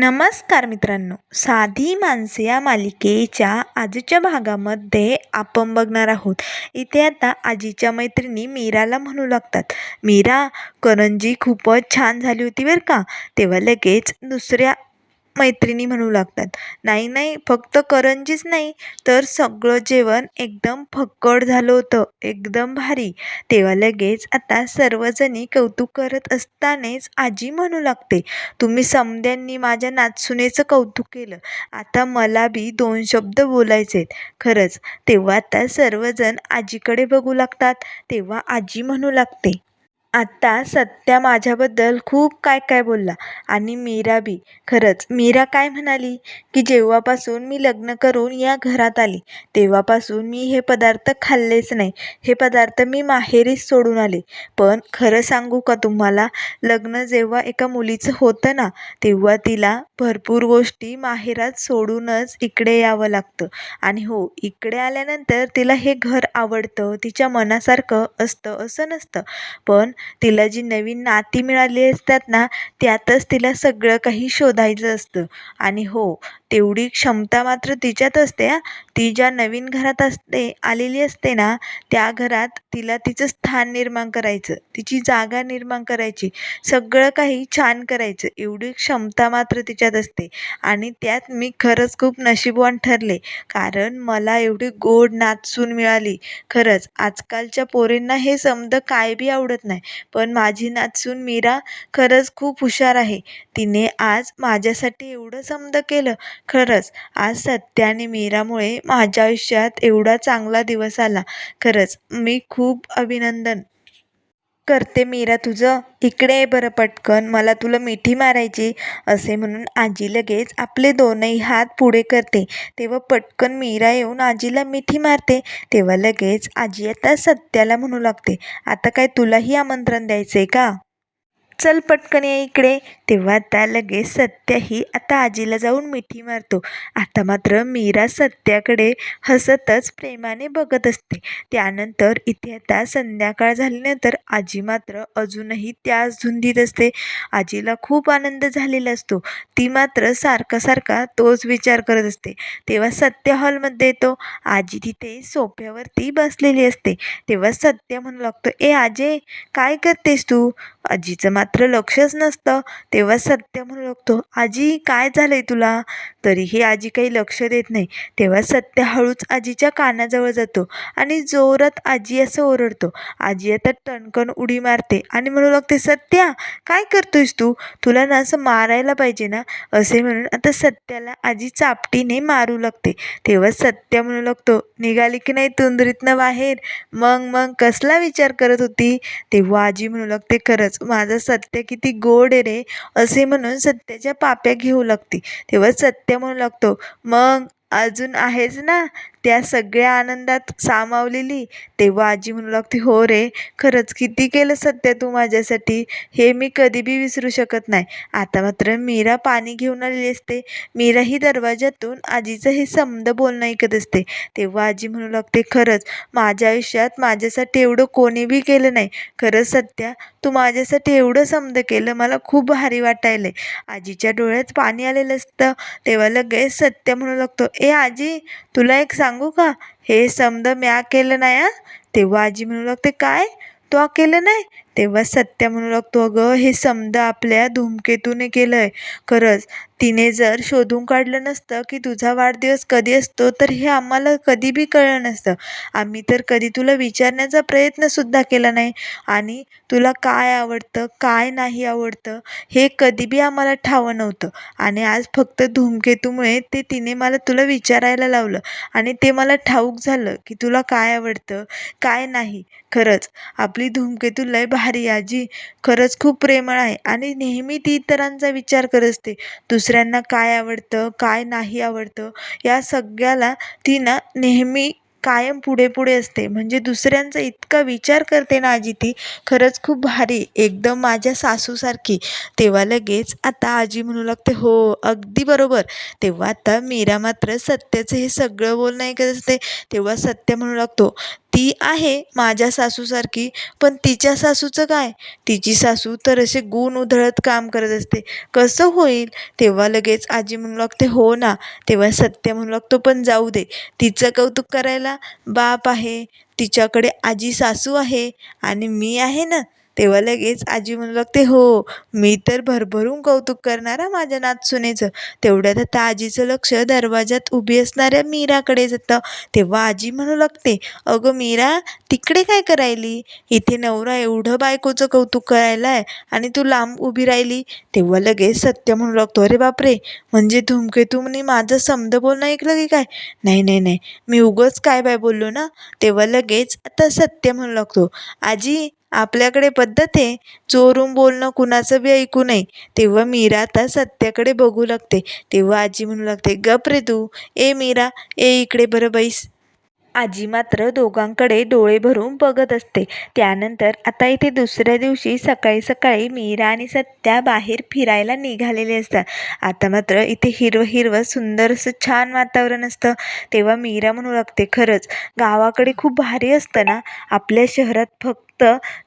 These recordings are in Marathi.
नमस्कार मित्रांनो. साधी माणसे या मालिकेच्या आजच्या भागामध्ये आपण बघणार आहोत. इथे आता आजीच्या मैत्रिणी मीराला म्हणू लागतात. मीरा करंजी खूपच छान झाली होती बरं का? तेव्हा लगेच दुसऱ्या मैत्रिणी म्हणू लागतात. नाही नाही फक्त करंजीच नाही तर सगळं जेवण एकदम फक्कड झालं होतं एकदम भारी. तेव्हा लगेच आता सर्वजणी कौतुक करत असतानाच आजी म्हणू लागते तुम्ही समद्यांनी माझ्या नाचसुनेचं कौतुक केलं. आता मला बी दोन शब्द बोलायचे आहेत खरंच तेव्हा आता सर्वजण आजीकडे बघू लागतात तेव्हा आजी म्हणू लागते आत्ता सत्या माझ्याबद्दल खूप काय काय बोलला. आणि मीरा बी. खरंच मीरा काय म्हणाली? की जेव्हापासून मी लग्न करून या घरात आली तेव्हापासून मी हे पदार्थ खाल्लेच नाही. हे पदार्थ मी माहेरीच सोडून आले. पण खरं सांगू का तुम्हाला? लग्न जेव्हा एका मुलीचं होतं ना तेव्हा तिला भरपूर गोष्टी माहेरात सोडूनच इकडे यावं लागतं. आणि हो इकडे आल्यानंतर तिला हे घर आवडतं तिच्या मनासारखं असतं असं नसतं. पण तिला जी नवीन नाती मिळाली असतात ना त्यातच तिला सगळं काही शोधायचं असतं. आणि हो तेवढी क्षमता मात्र तिच्यात असते हां. ती ज्या नवीन घरात असते आलेली असते ना त्या घरात तिला तिचं स्थान निर्माण करायचं तिची जागा निर्माण करायची सगळं काही छान करायचं एवढी क्षमता मात्र तिच्यात असते. आणि त्यात मी खरंच खूप नशीबवान ठरले कारण मला एवढी गोड नाचसून मिळाली. खरंच आजकालच्या पोरींना हे समदं काय बी आवडत नाही. पण माझी नातसून मीरा खरंच खूप हुशार आहे. तिने आज माझ्यासाठी एवढं समदं केलं. खरंच आज सत्या आणि मीरामुळे माझ्या आयुष्यात एवढा चांगला दिवस आला. खरंच मी खूप अभिनंदन. करते मीरा तुझं इकडे ये बरं पटकन मला तुला मिठी मारायची असे म्हणून आजी लगेच आपले दोनही हात पुढे करते. तेव्हा पटकन मीरा येऊन आजीला मिठी मारते. तेव्हा लगेच आजी आता सत्याला म्हणू लागते आता काय तुलाही आमंत्रण द्यायचं आहे का? चल पटकन ये इकडे. तेव्हा आता लगेच सत्याही आता आजीला जाऊन मिठी मारतो. आता मात्र मीरा सत्याकडे हसतच प्रेमाने बघत असते. त्यानंतर इथे आता संध्याकाळ झाल्यानंतर आजी मात्र अजूनही त्याच धुंदीत असते. आजीला खूप आनंद झालेला असतो. ती मात्र सारखा सारखा तोच विचार करत असते. तेव्हा सत्य हॉलमध्ये येतो. आजी तिथे सोफ्यावरती बसलेली असते. तेव्हा सत्य म्हणू लागतो ए आजे काय करतेस तू? आजीचं मात्र मात्र लक्षच नसतं. तेव्हा सत्य म्हणू लागतो आजी काय झालं आहे तुला? तरीही आजी काही लक्ष देत नाही. तेव्हा सत्य हळूच आजीच्या कानाजवळ जातो आणि जोरात आजी असं ओरडतो. आजी आता टणकन उडी मारते आणि म्हणू लागते सत्या काय करतोयस तू? तुला ना असं मारायला पाहिजे ना? असे म्हणून आता सत्याला आजी चापटीने मारू लागते. तेव्हा सत्य म्हणू लागतो निघाली की नाही तुंदरीतनं बाहेर? मग मग कसला विचार करत होती? तेव्हा आजी म्हणू लागते खरंच माझं सत्य सत्य किती गोड आहे रे असे म्हणून सत्याच्या पाप्या घेऊ लागते. तेव्हा सत्य म्हणू लागतो मग अजून आहेच ना? त्या सगळ्या आनंदात सामावलेली. तेव्हा आजी म्हणू लागते हो रे खरंच किती केलं सत्य तू माझ्यासाठी? हे मी कधी बी विसरू शकत नाही. आता मात्र मीरा पाणी घेऊन आलेली असते. मीराही दरवाजातून आजीचं हे समद बोलणं ऐकत असते. तेव्हा आजी म्हणू लागते खरंच माझ्या आयुष्यात माझ्यासाठी एवढं कोणी बी केलं नाही. खरंच सत्या तू माझ्यासाठी एवढं समद केलं मला खूप भारी वाटायलं आजीच्या डोळ्यात पाणी आलेलं असतं. तेव्हा लगेच सत्य म्हणू लागतो ए आजी तुला एक सांग का? हे समद म्या केलं नाही हां? तेव्हा आजी म्हणू लागते काय? तो केलं नाही? तेव्हा सत्य म्हणू लागतो अगं हे समद आपल्या धूमकेतूने केलं आहे खरंच तिने जर शोधून काढलं नसतं की तुझा वाढदिवस कधी असतो तर हे आम्हाला कधी बी कळलं नसतं. आम्ही तर कधी तुला विचारण्याचा प्रयत्नसुद्धा केला नाही. आणि तुला काय आवडतं काय नाही आवडतं हे कधी बी आम्हाला ठावं नव्हतं. आणि आज फक्त धूमकेतूमुळे ते तिने मला तुला विचारायला लावलं. आणि ते मला ठाऊक झालं की तुला काय आवडतं काय नाही. खरंच आपली धूमकेतू लय भारी आजी खरंच खूप प्रेमळ आहे आणि नेहमी ती इतरांचा विचार करत असते. दुसऱ्यांना काय आवडतं काय नाही आवडतं या सगळ्याला ती ना नेहमी कायम पुढे पुढे असते. म्हणजे दुसऱ्यांचा इतका विचार करते ना आजी ती खरंच खूप भारी एकदम माझ्या सासूसारखी. तेव्हा लगेच आता आजी म्हणू लागते हो अगदी बरोबर. तेव्हा आता मीरा मात्र सत्याचं हे सगळं बोलणं ऐकत असते. तेव्हा सत्य म्हणू लागतो. ती आहे माझ्या सासूसारखी. पण तिच्या सासूचं काय? तिची सासू तर असे गुण उधळत काम करत असते. कसं होईल? तेव्हा लगेच आजी म्हणू लागते हो ना. तेव्हा सत्य म्हणू लागतो पण जाऊ दे. तिचं कौतुक करायला बाप आहे. तिच्याकडे आजी सासू आहे. आणि मी आहे ना. तेव्हा लगेच आजी म्हणू लागते हो मी तर भरभरून कौतुक करणार हा माझ्या नातसुनेचं. तेवढ्यात आता आजीचं लक्ष दरवाजात उभी असणाऱ्या मीराकडे जातं. तेव्हा आजी म्हणू लागते अगं मीरा तिकडे काय करायली? इथे नवरा एवढं बायकोचं कौतुक करायला आहे आणि तू लांब उभी राहिली. तेव्हा लगेच सत्य म्हणू लागतो अरे बापरे म्हणजे धूमकेतूने माझं समद बोलणं ऐकलं की काय? नाही नाही नाही मी उगंच काय बाय बोललो ना? तेव्हा लगेच आता सत्य म्हणू लागतो आजी आपल्याकडे पद्धत आहे. चोरून बोलणं कुणाचं बी ऐकू नये. तेव्हा मीरा आता सत्याकडे बघू लागते. तेव्हा आजी म्हणू लागते गप रे तू. ए मीरा ए इकडे बरं बैस. आजी मात्र दोघांकडे डोळे भरून बघत असते. त्यानंतर आता इथे दुसऱ्या दिवशी सकाळी सकाळी मीरा आणि सत्या बाहेर फिरायला निघालेले असतात. आता मात्र इथे हिरवं हिरवं सुंदर असं छान वातावरण असतं. तेव्हा मीरा म्हणू लागते खरंच गावाकडे खूप भारी असतं ना? आपल्या शहरात फक्त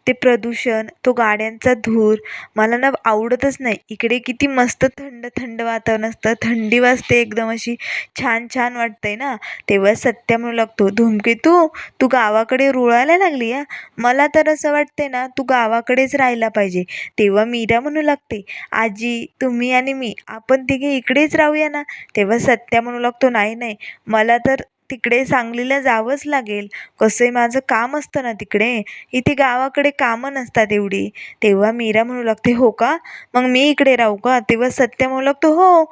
ते प्रदूषण तो गाड्यांचा धूर मला ना आवडतच नाही. इकडे किती मस्त थंड थंड वातावरण असतं. थंडी वाजते एकदम अशी छान छान वाटते ना. तेव्हा सत्या म्हणू लागतो. धूमकेतू तू गावाकडे रुळायला लागली या मला तर असं वाटते ना तू गावाकडेच राहायला पाहिजे. तेव्हा मीरा म्हणू लागते आजी तुम्ही आणि मी आपण तिघे इकडेच राहूया ना? तेव्हा सत्या म्हणू लागतो नाही नाही. मला तर तिकडे सांगलीला जावंच लागेल. कसंही माझं काम असतं ना तिकडे. इथे गावाकडे कामं नसतात एवढी. तेव्हा मीरा म्हणू लागते हो का? मग मी इकडे राहू का? तेव्हा सत्य म्हणू लागतो हो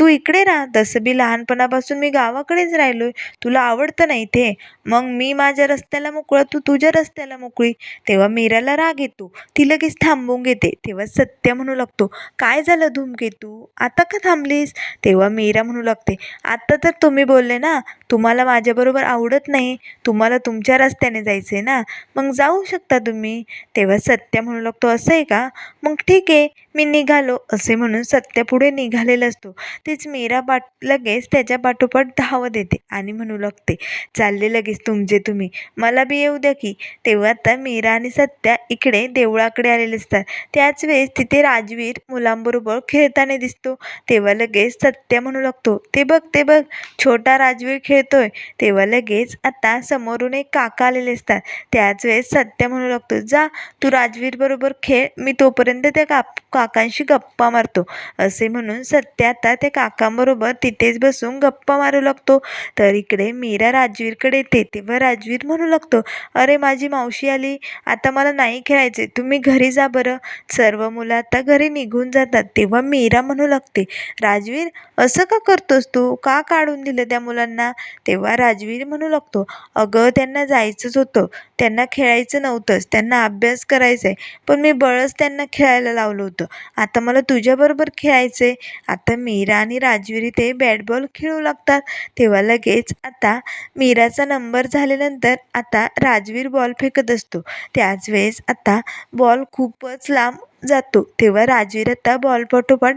तू इकडे राहा. तसं बी लहानपणापासून मी गावाकडेच राहिलो आहे तुला आवडतं ना इथे? मग मी माझ्या रस्त्याला मोकळं तू तुझ्या रस्त्याला मोकळी. तेव्हा मीराला राग येतो. ती लगेच थांबून घेते. तेव्हा सत्य म्हणू लागतो काय झालं धूमकेतू आता का थांबलीस? तेव्हा मीरा म्हणू लागते आत्ता तर तुम्ही बोलले ना. तुम्हाला माझ्याबरोबर आवडत नाही तुम्हाला तुमच्या रस्त्याने जायचं आहे ना? मग जाऊ शकता तुम्ही. तेव्हा सत्य म्हणू लागतो असं आहे का? मग ठीक आहे मी निघालो असे म्हणून सत्य पुढे निघालेला असतो. तीच मीरा पाठ लगेच त्याच्या पाठोपाठ धावत येते आणि म्हणू लागते चालले लगेच तुमचे तुम्ही. मला बी येऊ द्या की. तेव्हा आता मीरा आणि सत्या इकडे देवळाकडे आलेले असतात. त्याच वेळेस तिथे राजवीर मुलांबरोबर खेळताना दिसतो. तेव्हा लगेच सत्या म्हणू लागतो ते बघ ते बघ छोटा राजवीर खेळतोय. तेव्हा लगेच आता समोरून एक काका आलेले असतात. त्याच वेळेस सत्य म्हणू लागतो जा तू राजवीर बरोबर खेळ मी तोपर्यंत त्या का काकांशी गप्पा मारतो. असे म्हणून सत्य आता त्या काकांबरोबर तिथेच बसून गप्पा मारू लागतो. तर इकडे मीरा राजवीरकडे येते तेव्हा राजवीर म्हणू लागतो अरे माझी मावशी आली आता मला नाही खेळायचे तुम्ही घरी जा बरं. सर्व मुलं आता घरी निघून जातात तेव्हा मीरा म्हणू लागते राजवीर असं का करतोस तू? का काढून दिलं त्या मुलांना? तेव्हा राजवीर म्हणू लागतो अगं त्यांना जायचंच होतं. त्यांना खेळायचं नव्हतंच. त्यांना अभ्यास करायचा आहे पण मी बळच त्यांना खेळायला लावलं होतं. आता मला तुझ्याबरोबर खेळायचं आहे आता मीरा आणि राजवीर इथे बॅट बॉल खेळू लागतात. तेव्हा लगेच आता मीराचा नंबर झाल्यानंतर आता राजवीर बॉल फेकत असतो. त्याच वेळेस आता बॉल खूपच लांब जातो. तेव्हा राजवीर आता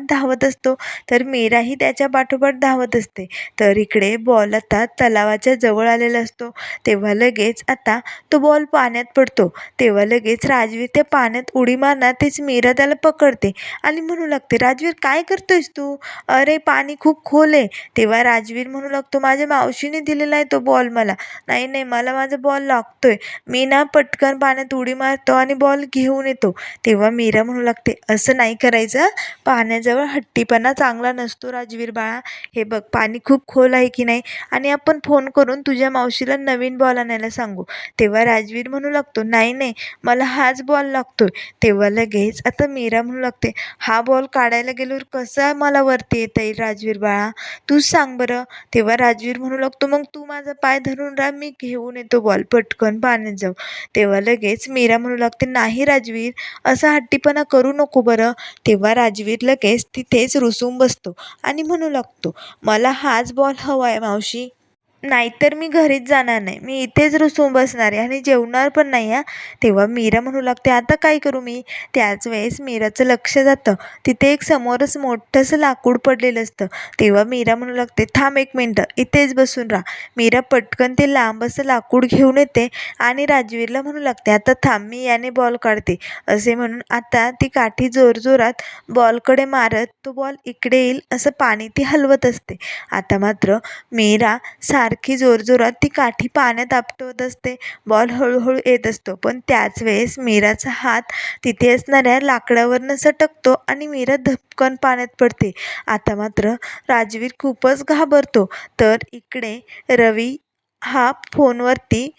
धावत असतो. तर मीराही त्याच्या पाठोपाठ धावत असते. तर इकडे बॉल आता तलावाच्या जवळ आलेला असतो. तेव्हा लगेच आता तो बॉल पाण्यात पडतो. तेव्हा लगेच राजवीर त्या पाण्यात उडी मारणार. तेच मीरा त्याला पकडते. आणि म्हणू लागते राजवीर काय करतोयस तू? अरे पाणी खूप खोल आहे. तेव्हा राजवीर म्हणू लागतो माझ्या मावशीने दिलेला आहे तो बॉल मला. नाही नाही मला माझा बॉल लागतोय. मी ना पटकन पाण्यात उडी मारतो आणि बॉल घेऊन येतो. तेव्हा मीरा म्हणू लागते. असं नाही करायचं. पाण्याजवळ हट्टीपणा चांगला नसतो राजवीर बाळा. हे बघ पाणी खूप खोल आहे की नाही? आणि आपण फोन करून तुझ्या मावशीला नवीन बॉल आणायला सांगू. तेव्हा राजवीर म्हणू लागतो नाही नाही मला हाच बॉल लागतोय. तेव्हा लगेच आता मीरा म्हणू लागते हा बॉल काढायला गेल्यावर कसा मला वरती येता येईल राजवीर बाळा? तूच सांग बरं. तेव्हा राजवीर म्हणू लागतो मग तू माझा पाय धरून राहा मी घेऊन येतो बॉल पटकन पाण्यात जाऊ तेव्हा लगेच मीरा म्हणू लागते नाही राजवीर असा हट्टीपणा करू नको बरं. तेव्हा राजवीर लगेच तिथेच रुसून बसतो आणि म्हणू लागतो मला हाच बॉल हवा आहे मावशी. नाहीतर मी घरीच जाणार नाही. मी इथेच रुसून बसणार आहे आणि जेवणार पण नाही हां तेव्हा मीरा म्हणू लागते आता काय करू मी? त्याच वेळेस मीराचं लक्ष जातं. तिथे एक समोरच मोठंसं लाकूड पडलेलं असतं. तेव्हा मीरा म्हणू लागते थांब एक मिनटं इथेच बसून राहा. मीरा पटकन ते लांब असं लाकूड घेऊन येते आणि राजवीरला म्हणू लागते आता थांब मी याने बॉल काढते. असे म्हणून आता ती काठी जोरजोरात बॉलकडे मारत तो बॉल इकडे येईल असं पाणी ती हलवत असते. आता मात्र मीरा सारखी जोरजोरात ती काठी पाण्यात आपटवत असते. बॉल हळूहळू येत असतो. पण त्याच वेळेस मीराचा हात तिथे असणाऱ्या लाकडावरनं सटकतो आणि मीरा धपकन पाण्यात पडते. आता मात्र राजवीर खूपच घाबरतो. तर इकडे रवी हा फोनवरती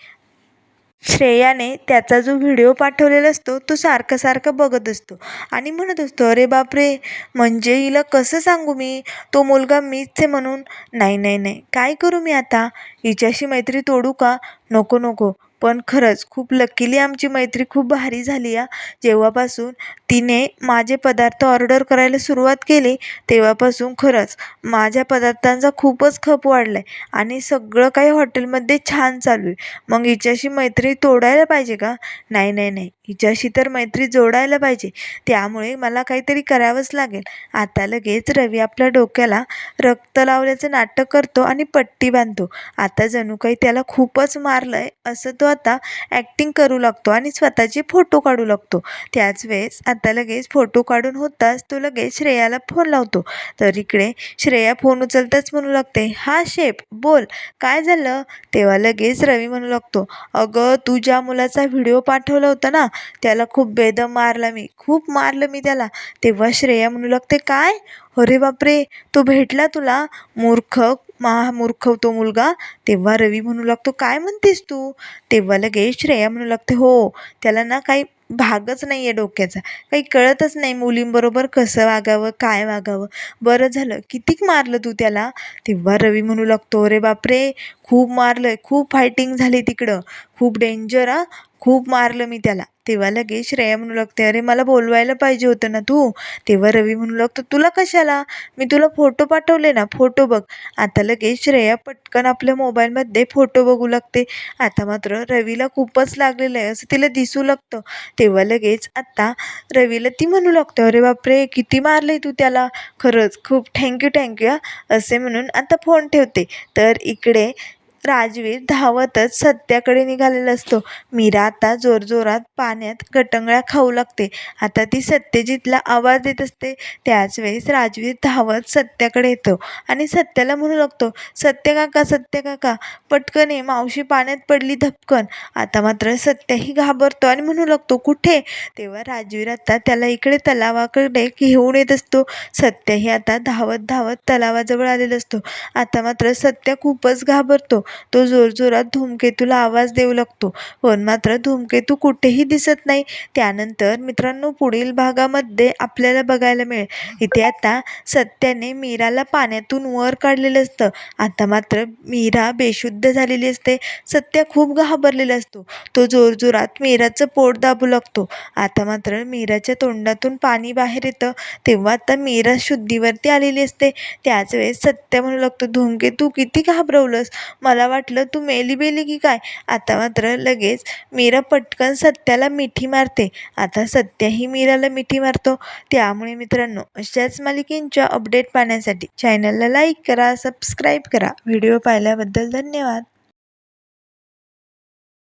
श्रेयाने त्याचा जो व्हिडिओ पाठवलेला असतो तो सारखा सारखा बघत असतो. आणि म्हणत असतो अरे बापरे! म्हणजे हिला कसं सांगू मी? तो मुलगा मीच आहे म्हणून. नाही नाही नाही. काय करू मी आता? हिच्याशी मैत्री तोडू का? नको नको. पण खरंच खूप लकीली आमची मैत्री खूप भारी झाली आ जेव्हापासून तिने माझे पदार्थ ऑर्डर करायला सुरुवात केली तेव्हापासून खरंच माझ्या पदार्थांचा खूपच खप वाढला आहे आणि सगळं काही हॉटेलमध्ये छान चालू आहे. मग हिच्याशी मैत्री तोडायला पाहिजे का? नाही नाही नाही. हिच्याशी तर मैत्री जोडायला पाहिजे. त्यामुळे मला काहीतरी करावंच लागेल. आता लगेच रवी आपल्या डोक्याला रक्त लावल्याचं नाटक करतो आणि पट्टी बांधतो. आता जणू काही त्याला खूपच मारलं आहे असं तो आता ॲक्टिंग करू लागतो आणि स्वतःचे फोटो काढू लागतो. त्याच वेळेस आता लगेच फोटो काढून होताच तो लगेच श्रेयाला फोन लावतो. तर इकडे श्रेया फोन उचलताच म्हणू लागते हा शेप बोल काय झालं? तेव्हा लगेच रवी म्हणू लागतो अगं तू ज्या मुलाचा व्हिडिओ पाठवला होता ना त्याला खूप बेदम मारला मी. खूप मारलं मी त्याला. तेव्हा श्रेया म्हणू लागते काय? अरे बापरे तो भेटला तुला? मूर्ख महामूर्ख तो मुलगा. तेव्हा रवी म्हणू लागतो काय म्हणतेस तू? तेव्हा लगेच श्रेया म्हणू लागते हो त्याला ना काही भागच नाही आहे डोक्याचा. काही कळतच नाही मुलींबरोबर कसं वागावं काय वागावं. बरं झालं कितीक मारलं तू त्याला? तेव्हा रवी म्हणू लागतो अरे बापरे खूप मारलं आहे खूप फायटिंग झाली तिकडं. खूप डेंजर आ खूप मारलं मी त्याला. तेव्हा लगेच श्रेया म्हणू लागते अरे मला बोलवायला पाहिजे होतं ना तू? तेव्हा रवी म्हणू लागतो तुला कशाला? मी तुला फोटो पाठवले ना फोटो बघ. आता लगेच श्रेया पटकन आपल्या मोबाईलमध्ये फोटो बघू लागते. आता मात्र रवीला खूपच लागलेलं आहे असं तिला दिसू लागतं. तेव्हा लगेच आत्ता रवीला ती म्हणू लागते अरे बापरे किती मारले तू त्याला? खरंच खूप थँक्यू थँक्यू असे म्हणून आता फोन ठेवते. तर इकडे राजवीर धावतच सत्याकडे निघालेला असतो. मीरा आता जोरजोरात पाण्यात गटंगळ्या खाऊ लागते. आता ती सत्यजितला आवाज देत असते. त्याच वेळेस राजवीर धावत सत्याकडे येतो आणि सत्याला म्हणू लागतो सत्य काका सत्य काका. पटकन मावशी पाण्यात पडली धपकन. आता मात्र सत्याही घाबरतो आणि म्हणू लागतो कुठे? तेव्हा राजवीर आता त्याला इकडे तलावाकडे घेऊन येत असतो. सत्यही आता धावत धावत तलावाजवळ आलेला असतो. आता मात्र सत्य खूपच घाबरतो. तो जोरजोरात धूमकेतूला आवाज देऊ लागतो. पण मात्र धूमकेतू कुठेही दिसत नाही. त्यानंतर मित्रांनो पुढील भागामध्ये आपल्याला बघायला मिळेल. इथे आता सत्याने मीराला पाण्यातून वर काढलेलं असतं. आता मात्र मीरा बेशुद्ध झालेली असते. सत्य खूप घाबरलेला असतो. तो जोरजोरात मीराचं पोट दाबू लागतो. आता मात्र मीराच्या तोंडातून पाणी बाहेर येतं. तेव्हा आता मीरा शुद्धीवरती आलेली असते. त्याच वेळेस सत्य म्हणू लागतो धूमकेतू किती घाबरवलंस? मला मला वाटलं तू मेली बेली की काय? आता मात्र लगेच मीरा पटकन सत्याला मिठी मारते. आता सत्याही मीराला मिठी मारतो. त्यामुळे मित्रांनो अशाच मालिकेंच्या अपडेट पाहण्यासाठी चॅनलला लाईक करा सबस्क्राईब करा. व्हिडिओ पाहिल्याबद्दल धन्यवाद.